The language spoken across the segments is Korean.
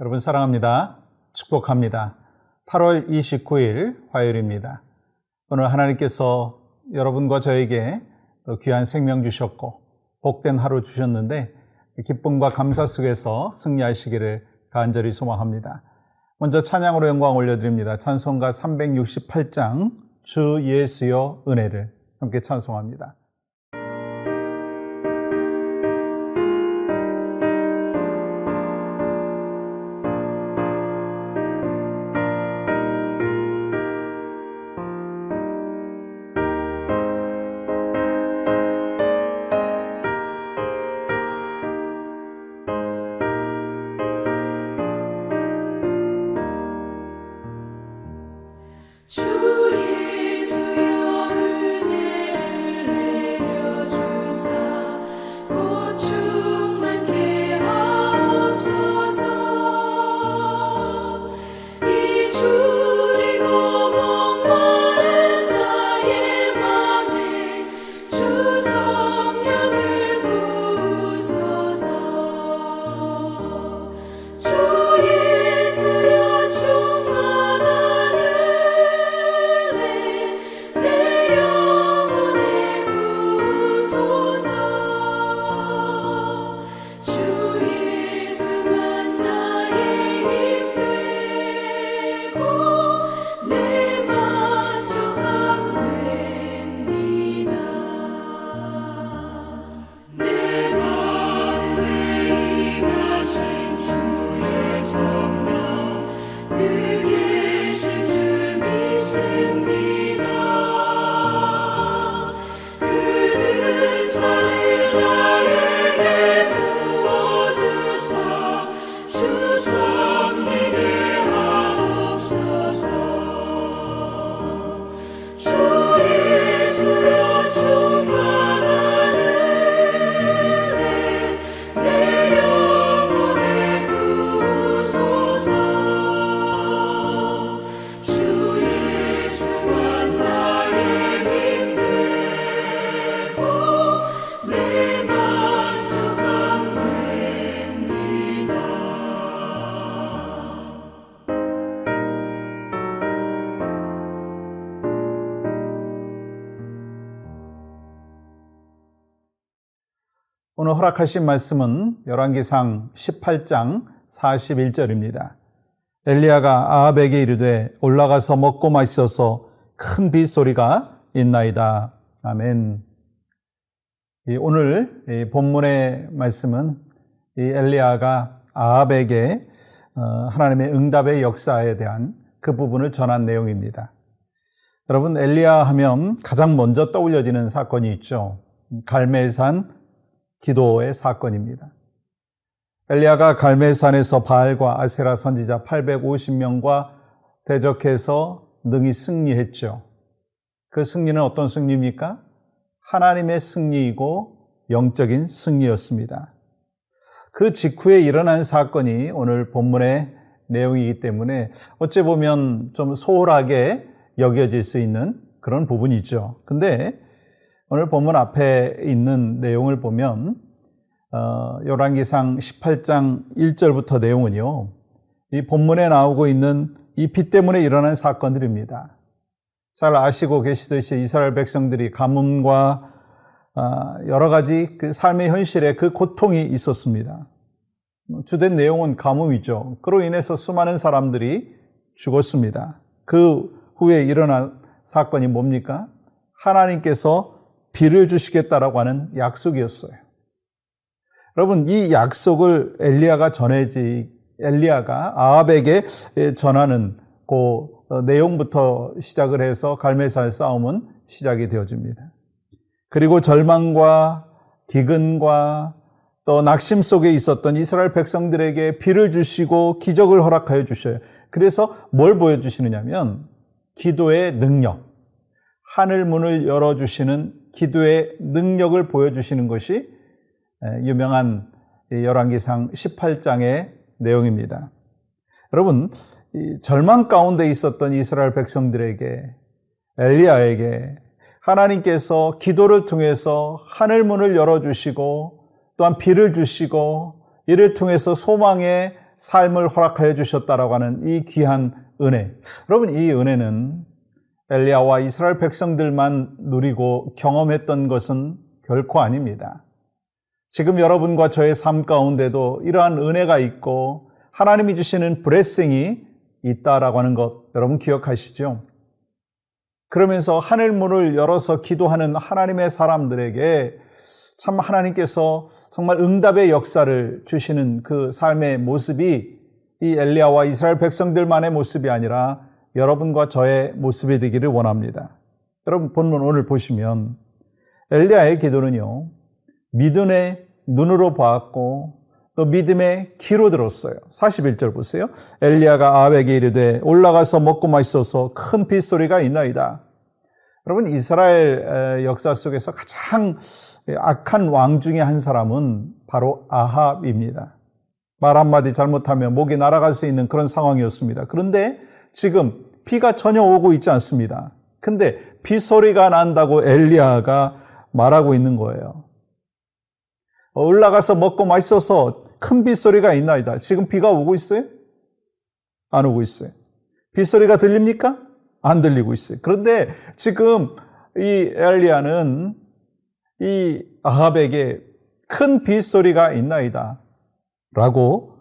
여러분 사랑합니다. 축복합니다. 8월 29일 화요일입니다. 오늘 하나님께서 여러분과 저에게 또 귀한 생명 주셨고 복된 하루 주셨는데 기쁨과 감사 속에서 승리하시기를 간절히 소망합니다. 먼저 찬양으로 영광 올려드립니다. 찬송가 368장 주 예수여 은혜를 함께 찬송합니다. 오늘 허락하신 말씀은 열왕기상 18장 41절입니다. 엘리야가 아합에게 이르되 올라가서 먹고 마시소서 큰 빗소리가 있나이다. 아멘. 이 오늘 이 본문의 말씀은 이 엘리야가 아합에게 어, 하나님의 응답의 역사에 대한 그 부분을 전한 내용입니다. 여러분 엘리야 하면 가장 먼저 떠올려지는 사건이 있죠. 갈멜산 기도의 사건입니다. 엘리야가 갈멜산에서 바알과 아세라 선지자 850명과 대적해서 능히 승리했죠. 그 승리는 어떤 승리입니까? 하나님의 승리이고 영적인 승리였습니다. 그 직후에 일어난 사건이 오늘 본문의 내용이기 때문에 어찌 보면 좀 소홀하게 여겨질 수 있는 그런 부분이죠. 근데 오늘 본문 앞에 있는 내용을 보면 어, 열왕기상 18장 1절부터 내용은요. 이 본문에 나오고 있는 이비 때문에 일어난 사건들입니다. 잘 아시고 계시듯이 이스라엘 백성들이 가뭄과 아, 여러 가지 그 삶의 현실에 그 고통이 있었습니다. 주된 내용은 가뭄이죠. 그로 인해서 수많은 사람들이 죽었습니다. 그 후에 일어난 사건이 뭡니까? 하나님께서 비를 주시겠다라고 하는 약속이었어요. 여러분 이 약속을 엘리야가 전해지 엘리야가 아합에게 전하는 그 내용부터 시작을 해서 갈멜산 싸움은 시작이 되어집니다. 그리고 절망과 기근과 또 낙심 속에 있었던 이스라엘 백성들에게 비를 주시고 기적을 허락하여 주셔요. 그래서 뭘 보여주시느냐면 기도의 능력, 하늘 문을 열어주시는 기도의 능력을 보여주시는 것이 유명한 열왕기상 18장의 내용입니다. 여러분, 절망 가운데 있었던 이스라엘 백성들에게 엘리야에게 하나님께서 기도를 통해서 하늘 문을 열어주시고 또한 비를 주시고 이를 통해서 소망의 삶을 허락하여 주셨다라고 하는 이 귀한 은혜. 여러분, 이 은혜는 엘리야와 이스라엘 백성들만 누리고 경험했던 것은 결코 아닙니다. 지금 여러분과 저의 삶 가운데도 이러한 은혜가 있고 하나님이 주시는 브레싱이 있다라고 하는 것 여러분 기억하시죠? 그러면서 하늘 문을 열어서 기도하는 하나님의 사람들에게 참 하나님께서 정말 응답의 역사를 주시는 그 삶의 모습이 이 엘리야와 이스라엘 백성들만의 모습이 아니라 여러분과 저의 모습이 되기를 원합니다. 여러분 본문 오늘 보시면 엘리야의 기도는요. 믿음의 눈으로 보았고 또 믿음의 귀로 들었어요. 41절 보세요. 엘리야가 아합에게 이르되 올라가서 먹고 마시소서 큰 빗소리가 있나이다. 여러분 이스라엘 역사 속에서 가장 악한 왕 중에 한 사람은 바로 아합입니다. 말 한마디 잘못하면 목이 날아갈 수 있는 그런 상황이었습니다. 그런데 지금 비가 전혀 오고 있지 않습니다. 근데 빗소리가 난다고 엘리야가 말하고 있는 거예요. 올라가서 먹고 마시소서 큰 빗소리가 있나이다. 지금 비가 오고 있어요? 안 오고 있어요. 빗소리가 들립니까? 안 들리고 있어요. 그런데 지금 이 엘리야는 이 아합에게 큰 빗소리가 있나이다. 라고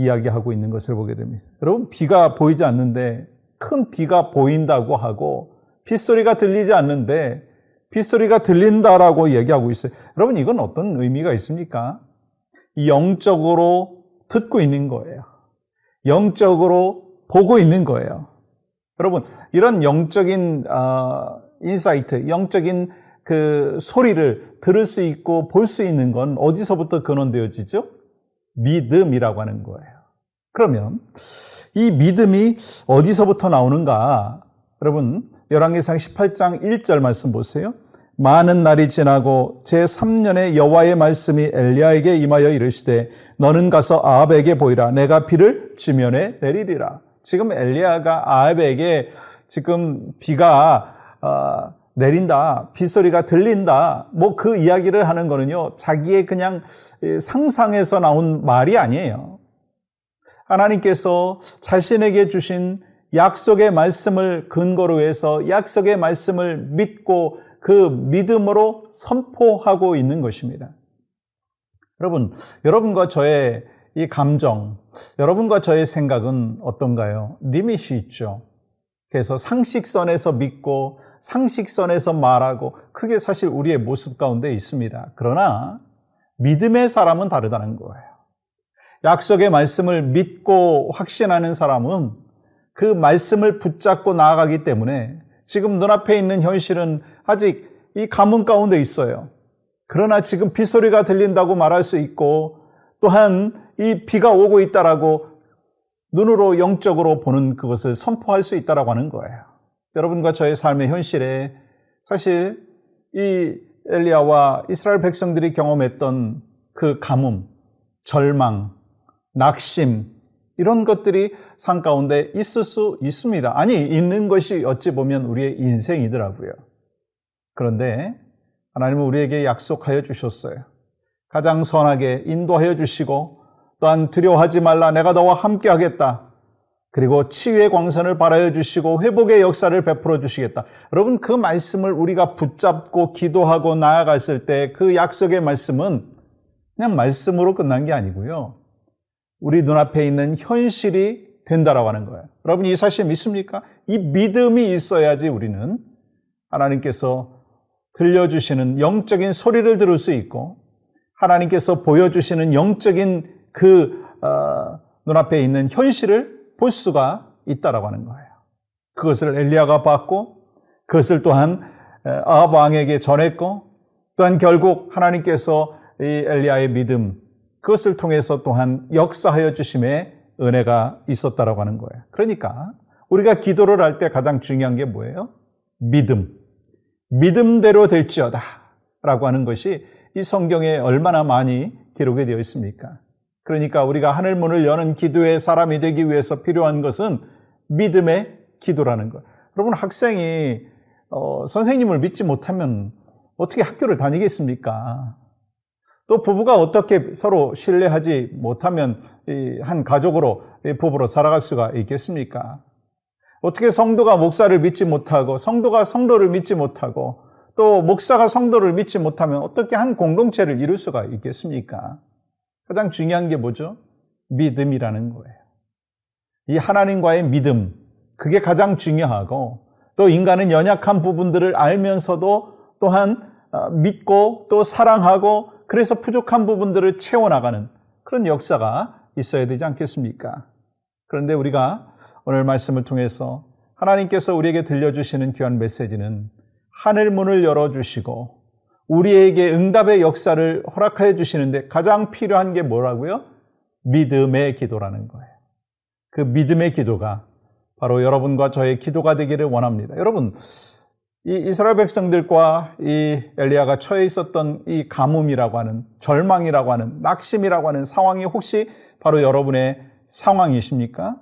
이야기하고 있는 것을 보게 됩니다. 여러분, 비가 보이지 않는데 큰 비가 보인다고 하고 빗소리가 들리지 않는데 빗소리가 들린다라고 얘기하고 있어요. 여러분, 이건 어떤 의미가 있습니까? 영적으로 듣고 있는 거예요. 영적으로 보고 있는 거예요. 여러분, 이런 영적인 어, 인사이트, 영적인 그 소리를 들을 수 있고 볼 수 있는 건 어디서부터 근원되어지죠? 믿음이라고 하는 거예요. 그러면 이 믿음이 어디서부터 나오는가? 여러분, 열왕기상 18장 1절 말씀 보세요. 많은 날이 지나고 제 3년에 여호와의 말씀이 엘리야에게 임하여 이르시되 너는 가서 아합에게 보이라 내가 비를 지면에 내리리라. 지금 엘리야가 아합에게 지금 비가 어, 내린다, 빗소리가 들린다, 뭐 그 이야기를 하는 거는요, 자기의 그냥 상상에서 나온 말이 아니에요. 하나님께서 자신에게 주신 약속의 말씀을 근거로 해서 약속의 말씀을 믿고 그 믿음으로 선포하고 있는 것입니다. 여러분, 여러분과 저의 이 감정, 여러분과 저의 생각은 어떤가요? 리밋이 있죠. 그래서 상식선에서 믿고 상식선에서 말하고 그게 사실 우리의 모습 가운데 있습니다. 그러나 믿음의 사람은 다르다는 거예요. 약속의 말씀을 믿고 확신하는 사람은 그 말씀을 붙잡고 나아가기 때문에 지금 눈앞에 있는 현실은 아직 이 가문 가운데 있어요. 그러나 지금 빗소리가 들린다고 말할 수 있고 또한 이 비가 오고 있다라고 눈으로 영적으로 보는 그것을 선포할 수 있다라고 하는 거예요. 여러분과 저의 삶의 현실에 사실 이 엘리야와 이스라엘 백성들이 경험했던 그 가뭄, 절망, 낙심 이런 것들이 산 가운데 있을 수 있습니다. 아니 있는 것이 어찌 보면 우리의 인생이더라고요. 그런데 하나님은 우리에게 약속하여 주셨어요. 가장 선하게 인도하여 주시고 또한 두려워하지 말라 내가 너와 함께 하겠다. 그리고 치유의 광선을 발하여 주시고 회복의 역사를 베풀어 주시겠다. 여러분 그 말씀을 우리가 붙잡고 기도하고 나아갔을 때 그 약속의 말씀은 그냥 말씀으로 끝난 게 아니고요. 우리 눈앞에 있는 현실이 된다라고 하는 거예요. 여러분 이 사실 믿습니까? 이 믿음이 있어야지 우리는 하나님께서 들려주시는 영적인 소리를 들을 수 있고 하나님께서 보여주시는 영적인 그 어, 눈앞에 있는 현실을 볼 수가 있다라고 하는 거예요. 그것을 엘리야가 봤고 그것을 또한 아합 왕에게 전했고 또한 결국 하나님께서 이 엘리야의 믿음 그것을 통해서 또한 역사하여 주심의 은혜가 있었다라고 하는 거예요. 그러니까 우리가 기도를 할 때 가장 중요한 게 뭐예요? 믿음. 믿음대로 될지어다. 라고 하는 것이 이 성경에 얼마나 많이 기록이 되어 있습니까? 그러니까 우리가 하늘 문을 여는 기도의 사람이 되기 위해서 필요한 것은 믿음의 기도라는 것. 여러분 학생이 어, 선생님을 믿지 못하면 어떻게 학교를 다니겠습니까? 또 부부가 어떻게 서로 신뢰하지 못하면 이한 가족으로 이 부부로 살아갈 수가 있겠습니까? 어떻게 성도가 목사를 믿지 못하고 성도가 성도를 믿지 못하고 또 목사가 성도를 믿지 못하면 어떻게 한 공동체를 이룰 수가 있겠습니까? 가장 중요한 게 뭐죠? 믿음이라는 거예요. 이 하나님과의 믿음, 그게 가장 중요하고 또 인간은 연약한 부분들을 알면서도 또한 어, 믿고 또 사랑하고 그래서 부족한 부분들을 채워나가는 그런 역사가 있어야 되지 않겠습니까? 그런데 우리가 오늘 말씀을 통해서 하나님께서 우리에게 들려주시는 귀한 메시지는 하늘 문을 열어주시고 우리에게 응답의 역사를 허락하여 주시는데 가장 필요한 게 뭐라고요? 믿음의 기도라는 거예요. 그 믿음의 기도가 바로 여러분과 저의 기도가 되기를 원합니다. 여러분, 이 이스라엘 백성들과 이 엘리야가 처해 있었던 이 가뭄이라고 하는 절망이라고 하는 낙심이라고 하는 상황이 혹시 바로 여러분의 상황이십니까?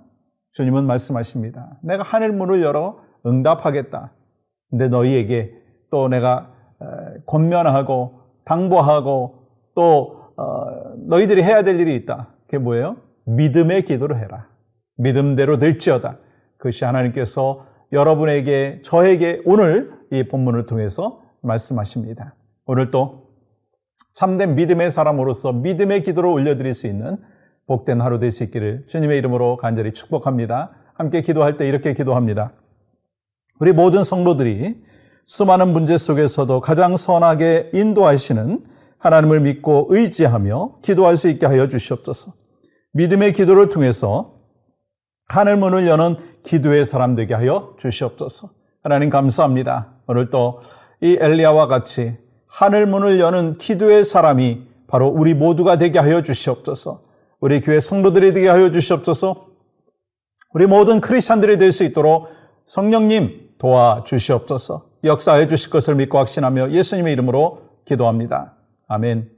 주님은 말씀하십니다. 내가 하늘 문을 열어 응답하겠다. 근데 너희에게 또 내가 권면하고 당부하고 또 어, 너희들이 해야 될 일이 있다. 그게 뭐예요? 믿음의 기도를 해라. 믿음대로 될지어다. 그것이 하나님께서 여러분에게 저에게 오늘 이 본문을 통해서 말씀하십니다. 오늘 또 참된 믿음의 사람으로서 믿음의 기도를 올려드릴 수 있는 복된 하루 될 수 있기를 주님의 이름으로 간절히 축복합니다. 함께 기도할 때 이렇게 기도합니다. 우리 모든 성도들이 수많은 문제 속에서도 가장 선하게 인도하시는 하나님을 믿고 의지하며 기도할 수 있게 하여 주시옵소서. 믿음의 기도를 통해서 하늘 문을 여는 기도의 사람 되게 하여 주시옵소서. 하나님 감사합니다. 오늘 또 이 엘리야와 같이 하늘 문을 여는 기도의 사람이 바로 우리 모두가 되게 하여 주시옵소서. 우리 교회 성도들이 되게 하여 주시옵소서. 우리 모든 크리스찬들이 될 수 있도록 성령님 도와 주시옵소서. 역사해 주실 것을 믿고 확신하며 예수님의 이름으로 기도합니다. 아멘.